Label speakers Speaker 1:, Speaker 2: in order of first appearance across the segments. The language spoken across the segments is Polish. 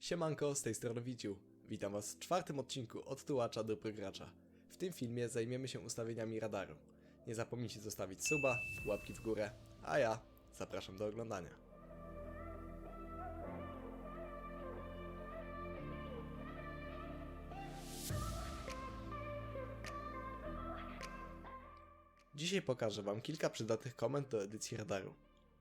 Speaker 1: Siemanko, z tej strony Wiciu. Witam was w czwartym odcinku od tułacza do progracza. W tym filmie zajmiemy się ustawieniami radaru. Nie zapomnijcie zostawić suba, łapki w górę, a ja zapraszam do oglądania. Dzisiaj pokażę Wam kilka przydatnych komend do edycji radaru.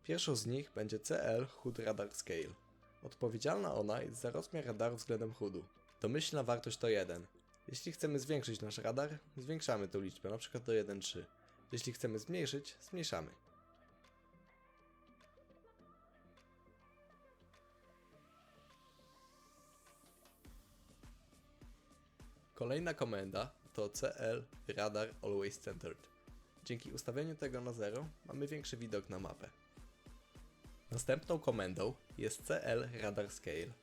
Speaker 1: Pierwszą z nich będzie CL HUD Radar Scale. Odpowiedzialna ona jest za rozmiar radaru względem HUDu. Domyślna wartość to 1. Jeśli chcemy zwiększyć nasz radar, zwiększamy tę liczbę, np. do 1,3. Jeśli chcemy zmniejszyć, zmniejszamy. Kolejna komenda to CL Radar Always Centered. Dzięki ustawieniu tego na 0 mamy większy widok na mapę. Następną komendą jest CL Radar Scale.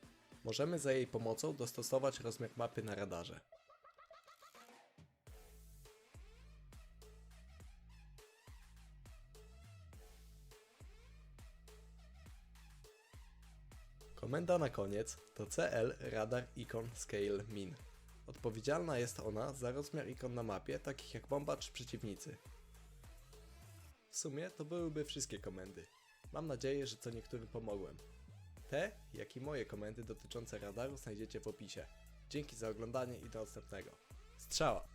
Speaker 1: Możemy za jej pomocą dostosować rozmiar mapy na radarze. Komenda na koniec to CL Radar Icon Scale Min. Odpowiedzialna jest ona za rozmiar ikon na mapie, takich jak bomba czy przeciwnicy. W sumie to byłyby wszystkie komendy. Mam nadzieję, że co niektórym pomogłem. Te, jak i moje komendy dotyczące radaru znajdziecie w opisie. Dzięki za oglądanie i do następnego. Strzała!